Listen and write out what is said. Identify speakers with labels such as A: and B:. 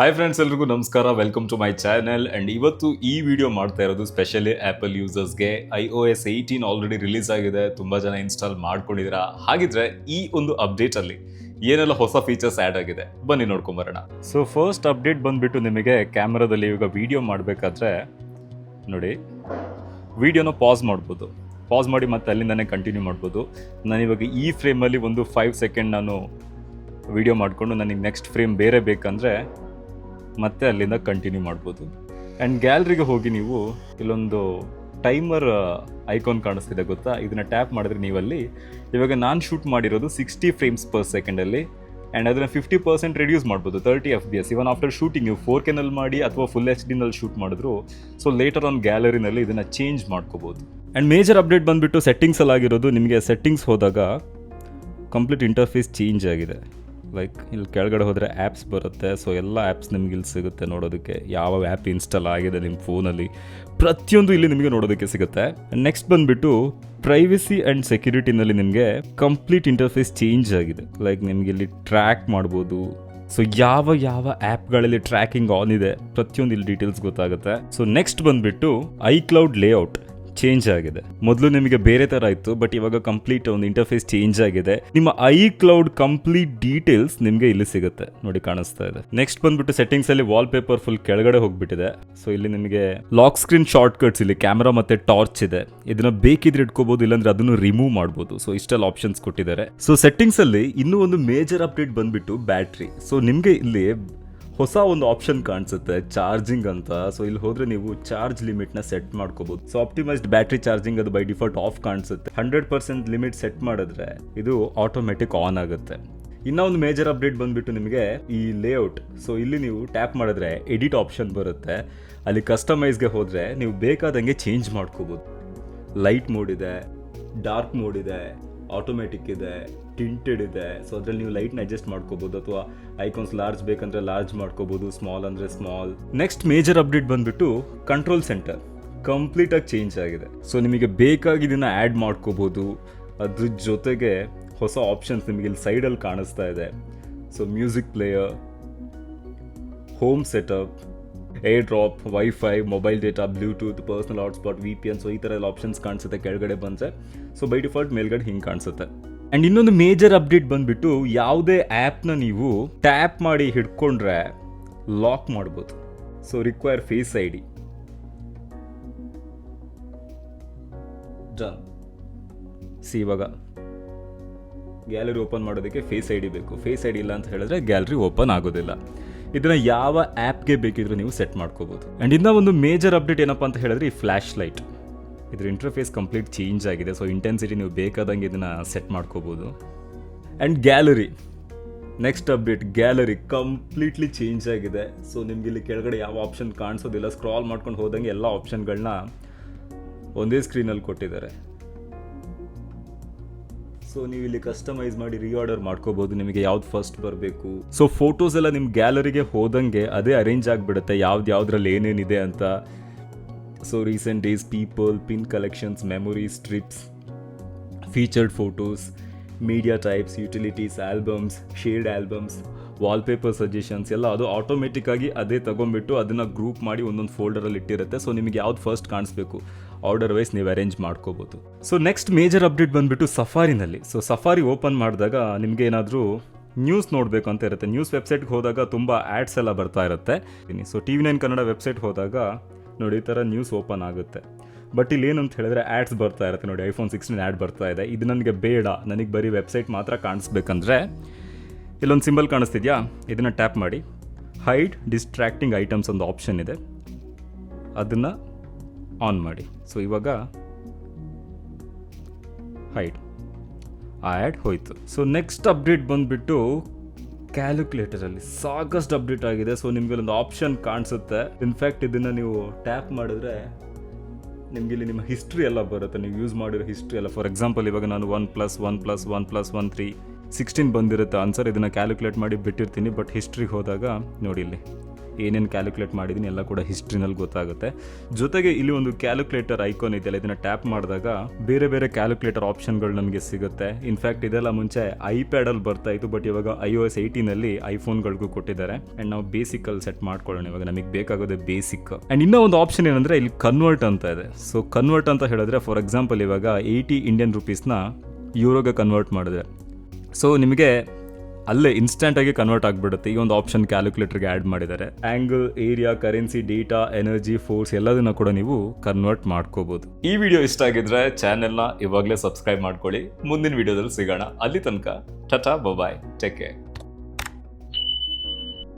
A: Hi friends ಎಲ್ರಿಗೂ ನಮಸ್ಕಾರ. Welcome to my channel and ಇವತ್ತು ಈ ವಿಡಿಯೋ ಮಾಡ್ತಾ ಇರೋದು specially Apple ಯೂಸರ್ಸ್ಗೆ I O S eighteen already release ಆಗಿದೆ. ತುಂಬ ಜನ ಇನ್ಸ್ಟಾಲ್ ಮಾಡ್ಕೊಂಡಿದ್ದೀರಾ. ಹಾಗಿದ್ರೆ ಈ ಒಂದು ಅಪ್ಡೇಟಲ್ಲಿ ಏನೆಲ್ಲ ಹೊಸ ಫೀಚರ್ಸ್ ಆ್ಯಡ್ ಆಗಿದೆ? ಬನ್ನಿ ನೋಡ್ಕೊಂಬರೋಣ ಸೊ ಫಸ್ಟ್ ಅಪ್ಡೇಟ್ ಬಂದ್ಬಿಟ್ಟು ನಿಮಗೆ ಕ್ಯಾಮ್ರಾದಲ್ಲಿ ಇವಾಗ ವಿಡಿಯೋ ಮಾಡಬೇಕಾದ್ರೆ ನೋಡಿ ವಿಡಿಯೋನ ಪಾಸ್ ಮಾಡ್ಬೋದು. ಪಾಸ್ ಮಾಡಿ ಮತ್ತೆ ಅಲ್ಲಿಂದನೇ ಕಂಟಿನ್ಯೂ ಮಾಡ್ಬೋದು. ನಾನು ಇವಾಗ ಈ ಫ್ರೇಮಲ್ಲಿ ಒಂದು ಫೈವ್ ಸೆಕೆಂಡ್ ನಾನು ವಿಡಿಯೋ ಮಾಡಿಕೊಂಡು ನನಗೆ ನೆಕ್ಸ್ಟ್ ಫ್ರೇಮ್ ಬೇರೆ ಬೇಕಂದರೆ ಮತ್ತೆ ಅಲ್ಲಿಂದ ಕಂಟಿನ್ಯೂ ಮಾಡ್ಬೋದು. ಆ್ಯಂಡ್ ಗ್ಯಾಲರಿಗೆ ಹೋಗಿ ನೀವು ಇಲ್ಲೊಂದು ಟೈಮರ್ ಐಕಾನ್ ಕಾಣಿಸ್ತಿದೆ ಗೊತ್ತಾ? ಇದನ್ನ ಟ್ಯಾಪ್ ಮಾಡಿದ್ರೆ ನೀವಲ್ಲಿ ಇವಾಗ ನಾನು ಶೂಟ್ ಮಾಡಿರೋದು ಸಿಕ್ಸ್ಟಿ ಫ್ರೇಮ್ಸ್ ಪರ್ ಸೆಕೆಂಡಲ್ಲಿ ಆ್ಯಂಡ್ ಅದನ್ನು ಫಿಫ್ಟಿ ಪರ್ಸೆಂಟ್ ರಿಡ್ಯೂಸ್ ಮಾಡ್ಬೋದು thirty F P S even after shooting ನೀವು ಫೋರ್ ಕೆನಲ್ಲಿ ಮಾಡಿ ಅಥವಾ ಫುಲ್ ಎಚ್ ಡಿನಲ್ಲಿ ಶೂಟ್ ಮಾಡಿದ್ರು ಸೊ ಲೇಟರ್ ಆನ್ ಗ್ಯಾಲರಿನಲ್ಲಿ ಇದನ್ನು ಚೇಂಜ್ ಮಾಡ್ಕೋಬೋದು. ಆ್ಯಂಡ್ ಮೇಜರ್ ಅಪ್ಡೇಟ್ ಬಂದುಬಿಟ್ಟು ಸೆಟ್ಟಿಂಗ್ಸಲ್ಲಿ ಆಗಿರೋದು ನಿಮಗೆ ಸೆಟ್ಟಿಂಗ್ಸ್ ಹೋದಾಗ ಕಂಪ್ಲೀಟ್ ಇಂಟರ್ಫೇಸ್ ಚೇಂಜ್ ಆಗಿದೆ. ಲೈಕ್ ಇಲ್ಲಿ ಕೆಳಗಡೆ ಹೋದರೆ ಆ್ಯಪ್ಸ್ ಬರುತ್ತೆ. ಸೊ ಎಲ್ಲ ಆ್ಯಪ್ಸ್ ನಿಮ್ಗೆ ಇಲ್ಲಿ ಸಿಗುತ್ತೆ ನೋಡೋದಕ್ಕೆ. ಯಾವ ಆ್ಯಪ್ ಇನ್ಸ್ಟಾಲ್ ಆಗಿದೆ ನಿಮ್ಮ ಫೋನಲ್ಲಿ ಪ್ರತಿಯೊಂದು ಇಲ್ಲಿ ನಿಮಗೆ ನೋಡೋದಕ್ಕೆ ಸಿಗುತ್ತೆ. ನೆಕ್ಸ್ಟ್ ಬಂದುಬಿಟ್ಟು ಪ್ರೈವಸಿ ಆ್ಯಂಡ್ ಸೆಕ್ಯೂರಿಟಿನಲ್ಲಿ ನಿಮಗೆ ಕಂಪ್ಲೀಟ್ ಇಂಟರ್ಫೇಸ್ ಚೇಂಜ್ ಆಗಿದೆ. ಲೈಕ್ ನಿಮಗೆ ಇಲ್ಲಿ ಟ್ರ್ಯಾಕ್ ಮಾಡ್ಬೋದು. ಸೊ ಯಾವ ಯಾವ ಆ್ಯಪ್ಗಳಲ್ಲಿ ಟ್ರ್ಯಾಕಿಂಗ್ ಆನ್ ಇದೆ ಪ್ರತಿಯೊಂದು ಇಲ್ಲಿ ಡೀಟೇಲ್ಸ್ ಗೊತ್ತಾಗುತ್ತೆ. ಸೊ ನೆಕ್ಸ್ಟ್ ಬಂದುಬಿಟ್ಟು ಐ ಕ್ಲೌಡ್ ಲೇಔಟ್ ಚೇಂಜ್ ಆಗಿದೆ. ಮೊದಲು ನಿಮಗೆ ಬೇರೆ ತರ ಇತ್ತು ಬಟ್ ಇವಾಗ ಕಂಪ್ಲೀಟ್ ಒಂದು ಇಂಟರ್ಫೇಸ್ ಚೇಂಜ್ ಆಗಿದೆ. ನಿಮ್ಮ ಐ ಕ್ಲೌಡ್ ಕಂಪ್ಲೀಟ್ ಡೀಟೇಲ್ಸ್ ನಿಮಗೆ ಇಲ್ಲಿ ಸಿಗುತ್ತೆ. ನೋಡಿ ಕಾಣಿಸ್ತಾ ಇದೆ. ನೆಕ್ಸ್ಟ್ ಬಂದ್ಬಿಟ್ಟು ಸೆಟ್ಟಿಂಗ್ಸ್ ಅಲ್ಲಿ ವಾಲ್ ಪೇಪರ್ ಫುಲ್ ಕೆಳಗಡೆ ಹೋಗ್ಬಿಟ್ಟಿದೆ. ಸೊ ಇಲ್ಲಿ ನಿಮಗೆ ಲಾಕ್ ಸ್ಕ್ರೀನ್ ಶಾರ್ಟ್ ಕಟ್ಸ್ ಇಲ್ಲಿ ಕ್ಯಾಮರಾ ಮತ್ತೆ ಟಾರ್ಚ್ ಇದೆ. ಇದನ್ನ ಬೇಕಿದ್ರೆ ಇಟ್ಕೋಬಹುದು ಇಲ್ಲಾಂದ್ರೆ ಅದನ್ನು ರಿಮೂವ್ ಮಾಡಬಹುದು ಸೊ ಇಷ್ಟೆಲ್ಲ ಆಪ್ಷನ್ಸ್ ಕೊಟ್ಟಿದ್ದಾರೆ. ಸೊ ಸೆಟ್ಟಿಂಗ್ಸ್ ಅಲ್ಲಿ ಇನ್ನೂ ಒಂದು ಮೇಜರ್ ಅಪ್ಡೇಟ್ ಬಂದ್ಬಿಟ್ಟು ಬ್ಯಾಟ್ರಿ ಸೊ ನಿಮಗೆ ಇಲ್ಲಿ ಹೊಸ ಒಂದು ಆಪ್ಷನ್ ಕಾಣಿಸುತ್ತೆ ಚಾರ್ಜಿಂಗ್ ಅಂತ. ಸೊ ಇಲ್ಲಿ ಹೋದ್ರೆ ನೀವು ಚಾರ್ಜ್ ಲಿಮಿಟ್ನ ಸೆಟ್ ಮಾಡ್ಕೋಬಹುದು ಸೊ ಆಪ್ಟಿಮೈಸ್ಡ್ ಬ್ಯಾಟ್ರಿ ಚಾರ್ಜಿಂಗ್ ಅದು ಬೈ ಡಿಫಾಲ್ಟ್ ಆಫ್ ಕಾಣಿಸುತ್ತೆ. ಹಂಡ್ರೆಡ್ ಪರ್ಸೆಂಟ್ ಲಿಮಿಟ್ ಸೆಟ್ ಮಾಡಿದ್ರೆ ಇದು ಆಟೋಮೆಟಿಕ್ ಆನ್ ಆಗುತ್ತೆ. ಇನ್ನೊಂದು ಮೇಜರ್ ಅಪ್ಡೇಟ್ ಬಂದ್ಬಿಟ್ಟು ನಿಮಗೆ ಈ ಲೇಔಟ್ ಸೊ ಇಲ್ಲಿ ನೀವು ಟ್ಯಾಪ್ ಮಾಡಿದ್ರೆ ಎಡಿಟ್ ಆಪ್ಷನ್ ಬರುತ್ತೆ. ಅಲ್ಲಿ ಕಸ್ಟಮೈಸ್ಗೆ ಹೋದರೆ ನೀವು ಬೇಕಾದಂಗೆ ಚೇಂಜ್ ಮಾಡ್ಕೋಬಹುದು ಲೈಟ್ ಮೋಡ್ ಇದೆ ಡಾರ್ಕ್ ಮೋಡ್ ಇದೆ. ಆಟೋಮೆಟಿಕ್ ಇದೆ ಟಿಂಟೆಡ್ ಇದೆ. ಸೊ ಅದ್ರಲ್ಲಿ ನೀವು ಲೈಟ್ನ ಅಡ್ಜಸ್ಟ್ ಮಾಡ್ಕೋಬೋದು ಅಥವಾ ಐಕಾನ್ಸ್ ಲಾರ್ಜ್ ಬೇಕಂದ್ರೆ ಲಾರ್ಜ್ ಮಾಡ್ಕೋಬೋದು ಸ್ಮಾಲ್ ಅಂದ್ರೆ ಸ್ಮಾಲ್ ನೆಕ್ಸ್ಟ್ ಮೇಜರ್ ಅಪ್ಡೇಟ್ ಬಂದ್ಬಿಟ್ಟು ಕಂಟ್ರೋಲ್ ಸೆಂಟರ್ ಕಂಪ್ಲೀಟ್ ಆಗಿ ಚೇಂಜ್ ಆಗಿದೆ. ಸೊ ನಿಮಗೆ ಬೇಕಾಗಿದ್ದನ್ನು ಆ್ಯಡ್ ಮಾಡ್ಕೋಬೋದು. ಅದ್ರ ಜೊತೆಗೆ ಹೊಸ ಆಪ್ಷನ್ಸ್ ನಿಮಗೆ ಇಲ್ಲಿ ಸೈಡಲ್ಲಿ ಕಾಣಿಸ್ತಾ ಇದೆ. So music player home setup AirDrop wifi mobile data Bluetooth personal hotspot V P N so ಈ ಥರ ಎಲ್ಲ ಆಪ್ಷನ್ಸ್ ಕಾಣಿಸುತ್ತೆ, ಕೆಳಗಡೆ ಬಂದರೆ. ಸೊ ಬೈ ಡಿಫಾಲ್ಟ್ ಮೇಲ್ಗಡೆ ಹಿಂಗೆ ಕಾಣಿಸುತ್ತೆ. ಆ್ಯಂಡ್ ಇನ್ನೊಂದು ಮೇಜರ್ ಅಪ್ಡೇಟ್ ಬಂದ್ಬಿಟ್ಟು ಯಾವುದೇ ಆ್ಯಪ್ನ ನೀವು ಟ್ಯಾಪ್ ಮಾಡಿ ಹಿಡ್ಕೊಂಡ್ರೆ ಲಾಕ್ ಮಾಡ್ಬೋದು. So require face I D see ಇವಾಗ. ಗ್ಯಾಲರಿ ಓಪನ್ ಮಾಡೋದಕ್ಕೆ ಫೇಸ್ ಐ ಡಿ ಬೇಕು. ಫೇಸ್ ಐ ಡಿ ಇಲ್ಲ ಅಂತ ಹೇಳಿದ್ರೆ ಗ್ಯಾಲರಿ ಓಪನ್ ಆಗೋದಿಲ್ಲ. ಇದನ್ನ ಯಾವ ಆ್ಯಪ್ಗೆ ಬೇಕಿದ್ರೆ ನೀವು ಸೆಟ್ ಮಾಡ್ಕೋಬಹುದು ಅಂಡ್ ಇನ್ನ ಒಂದು ಮೇಜರ್ ಅಪ್ಡೇಟ್ ಏನಪ್ಪ ಅಂತ ಹೇಳಿದ್ರೆ ಈ ಫ್ಲ್ಯಾಶ್ ಲೈಟ್ ಇದ್ರ ಇಂಟರ್ಫೇಸ್ ಕಂಪ್ಲೀಟ್ ಚೇಂಜ್ ಆಗಿದೆ ಸೊ ಇಂಟೆನ್ಸಿಟಿ ನೀವು ಬೇಕಾದಂಗೆ ಇದನ್ನ ಸೆಟ್ ಮಾಡ್ಕೋಬಹುದು and gallery next update gallery completely change ಆಗಿದೆ. ಸೊ ನಿಮ್ಗೆ ಇಲ್ಲಿ ಕೆಳಗಡೆ ಯಾವ ಆಪ್ಷನ್ ಕಾಣಿಸೋದಿಲ್ಲ ಸ್ಕ್ರಾಲ್ ಮಾಡ್ಕೊಂಡು ಹೋದಂಗೆ ಎಲ್ಲ ಆಪ್ಷನ್ಗಳನ್ನ ಒಂದೇ ಸ್ಕ್ರೀನಲ್ಲಿ ಕೊಟ್ಟಿದ್ದಾರೆ. ಸೊ ನೀವು ಇಲ್ಲಿ ಕಸ್ಟಮೈಸ್ ಮಾಡಿ ರೀಆರ್ಡರ್ ಮಾಡ್ಕೋಬಹುದು ನಿಮಗೆ ಯಾವ್ದು ಫಸ್ಟ್ ಬರಬೇಕು. ಸೊ ಫೋಟೋಸ್ ಎಲ್ಲ ನಿಮ್ಮ ಗ್ಯಾಲರಿಗೆ ಹೋದಂಗೆ ಅದೇ ಅರೇಂಜ್ ಆಗಿಬಿಡುತ್ತೆ. ಯಾವ್ದು ಯಾವ್ದ್ರಲ್ಲಿ ಏನೇನಿದೆ ಅಂತ. So recent days people pin collections memories trips featured photos media types utilities albums shared albums wallpaper suggestions ಎಲ್ಲ ಅದು ಆಟೋಮೆಟಿಕ್ಕಾಗಿ ಅದೇ ತಗೊಂಡ್ಬಿಟ್ಟು ಅದನ್ನು ಗ್ರೂಪ್ ಮಾಡಿ ಒಂದೊಂದು ಫೋಲ್ಡರಲ್ಲಿ ಇಟ್ಟಿರುತ್ತೆ. ಸೊ ನಿಮಗೆ ಯಾವ್ದು ಫಸ್ಟ್ ಕಾಣಿಸ್ಬೇಕು? ಆರ್ಡರ್ ವೈಸ್ ನೀವು ಅರೇಂಜ್ ಮಾಡ್ಕೋಬೋದು. ಸೊ ನೆಕ್ಸ್ಟ್ ಮೇಜರ್ ಅಪ್ಡೇಟ್ ಬಂದ್ಬಿಟ್ಟು ಸಫಾರಿನಲ್ಲಿ ಸೊ ಸಫಾರಿ ಓಪನ್ ಮಾಡಿದಾಗ ನಿಮಗೆ ಏನಾದರೂ ನ್ಯೂಸ್ ನೋಡಬೇಕು ಅಂತ ಇರುತ್ತೆ. ನ್ಯೂಸ್ ವೆಬ್ಸೈಟ್ಗೆ ಹೋದಾಗ ತುಂಬ ಆ್ಯಡ್ಸ್ ಎಲ್ಲ ಬರ್ತಾ ಇರುತ್ತೆ. So T V nine Kannada website ಹೋದಾಗ ನೋಡಿ ಈ ಥರ ನ್ಯೂಸ್ ಓಪನ್ ಆಗುತ್ತೆ. ಬಟ್ ಇಲ್ಲಿ ಏನಂತ ಹೇಳಿದ್ರೆ ಆ್ಯಡ್ಸ್ ಬರ್ತಾ ಇರುತ್ತೆ. ನೋಡಿ ಐಫೋನ್ ಸಿಕ್ಸ್ಟೀನ್ ಆ್ಯಡ್ ಬರ್ತಾ ಇದೆ. ಇದು ನನಗೆ ಬೇಡ. ನನಗೆ ಬರೀ ವೆಬ್ಸೈಟ್ ಮಾತ್ರ ಕಾಣಿಸ್ಬೇಕಂದ್ರೆ ಇಲ್ಲೊಂದು ಸಿಂಬಲ್ ಕಾಣಿಸ್ತಿದ್ಯಾ? ಇದನ್ನು ಟ್ಯಾಪ್ ಮಾಡಿ. ಹೈಡ್ ಡಿಸ್ಟ್ರ್ಯಾಕ್ಟಿಂಗ್ ಐಟಮ್ಸ್ ಒಂದು ಆಪ್ಷನ್ ಇದೆ. ಅದನ್ನು ಆನ್ ಮಾಡಿ. ಸೊ ಇವಾಗ ಹೈಡ್ ಆ್ಯಡ್ ಹೋಯಿತು. ಸೊ ನೆಕ್ಸ್ಟ್ ಅಪ್ಡೇಟ್ ಬಂದುಬಿಟ್ಟು ಕ್ಯಾಲ್ಕುಲೇಟರಲ್ಲಿ ಸಾಕಷ್ಟು ಅಪ್ಡೇಟ್ ಆಗಿದೆ. ಸೊ ನಿಮಗೆ ಒಂದು ಆಪ್ಷನ್ ಕಾಣಿಸುತ್ತೆ. ಇನ್ಫ್ಯಾಕ್ಟ್ ಇದನ್ನು ನೀವು ಟ್ಯಾಪ್ ಮಾಡಿದ್ರೆ ನಿಮಗೆ ಇಲ್ಲಿ ನಿಮ್ಮ ಹಿಸ್ಟ್ರಿ ಎಲ್ಲ ಬರುತ್ತೆ. ನೀವು ಯೂಸ್ ಮಾಡಿರೋ ಹಿಸ್ಟ್ರಿ ಎಲ್ಲ. ಫಾರ್ ಎಕ್ಸಾಂಪಲ್ ಇವಾಗ ನಾನು one plus one plus one plus one three sixteen ಬಂದಿರುತ್ತೆ. ಆನ್ಸರ್ ಇದನ್ನು ಕ್ಯಾಲ್ಕುಲೇಟ್ ಮಾಡಿ ಬಿಟ್ಟಿರ್ತೀನಿ ಬಟ್ ಹಿಸ್ಟ್ರಿಗೆ ಹೋದಾಗ ನೋಡಿ ಇಲ್ಲಿ. ಏನೇನು ಕ್ಯಾಲ್ಕುಲೇಟ್ ಮಾಡಿದ್ದೀನಿ ಎಲ್ಲ ಕೂಡ ಹಿಸ್ಟ್ರಿನಲ್ಲಿ ಗೊತ್ತಾಗುತ್ತೆ. ಜೊತೆಗೆ ಇಲ್ಲಿ ಒಂದು ಕ್ಯಾಲ್ಕುಲೇಟರ್ ಐಕಾನ್ ಇದೆಯಲ್ಲ, ಇದನ್ನು ಟ್ಯಾಪ್ ಮಾಡಿದಾಗ ಬೇರೆ ಬೇರೆ ಕ್ಯಾಲ್ಕುಲೇಟರ್ ಆಪ್ಷನ್ಗಳು ನನಗೆ ಸಿಗುತ್ತೆ. ಇನ್ಫ್ಯಾಕ್ಟ್ ಇದೆಲ್ಲ ಮುಂಚೆ ಐಪ್ಯಾಡಲ್ಲಿ ಬರ್ತಾ ಇತ್ತು ಬಟ್ ಇವಾಗ ಐ ಓ ಎಸ್ ಏಯ್ಟೀನಲ್ಲಿ ಐಫೋನ್ಗಳಿಗೂ ಕೊಟ್ಟಿದ್ದಾರೆ. ಆ್ಯಂಡ್ ನಾವು ಬೇಸಿಕಲ್ಲಿ ಸೆಟ್ ಮಾಡ್ಕೊಳ್ಳೋಣ, ಇವಾಗ ನಮಗೆ ಬೇಕಾಗೋದೇ ಬೇಸಿಕ್ ಆ್ಯಂಡ್ ಇನ್ನೂ ಒಂದು ಆಪ್ಷನ್ ಏನಂದರೆ ಇಲ್ಲಿ ಕನ್ವರ್ಟ್ ಅಂತ ಇದೆ. ಸೊ ಕನ್ವರ್ಟ್ ಅಂತ ಹೇಳಿದ್ರೆ ಫಾರ್ ಎಕ್ಸಾಂಪಲ್ ಇವಾಗ ಏಯ್ಟಿ ಇಂಡಿಯನ್ ರುಪೀಸ್ನ ಯೂರೋಗೆ ಕನ್ವರ್ಟ್ ಮಾಡಿದ್ರೆ ಸೊ ನಿಮಗೆ ಅಲ್ಲೇ ಇನ್ಸ್ಟೆಂಟಾಗಿ ಕನ್ವರ್ಟ್ ಆಗಿಬಿಡುತ್ತೆ. ಈ ಒಂದು ಆಪ್ಷನ್ ಕ್ಯಾಲ್ಕುಲೇಟರ್ಗೆ ಆ್ಯಡ್ ಮಾಡಿದ್ದಾರೆ. Angle area currency data energy force ಎಲ್ಲದನ್ನ ಕೂಡ ನೀವು ಕನ್ವರ್ಟ್ ಮಾಡ್ಕೋಬಹುದು ಈ ವಿಡಿಯೋ ಇಷ್ಟ ಆಗಿದ್ರೆ ಚಾನೆಲ್ನ ಇವಾಗಲೇ ಸಬ್ಸ್ಕ್ರೈಬ್ ಮಾಡ್ಕೊಳ್ಳಿ. ಮುಂದಿನ ವಿಡಿಯೋದಲ್ಲಿ ಸಿಗೋಣ. ಅಲ್ಲಿ ತನಕ, ಟಟಾ ಬಾಯ್ ಟೇಕ್ ಕೇರ್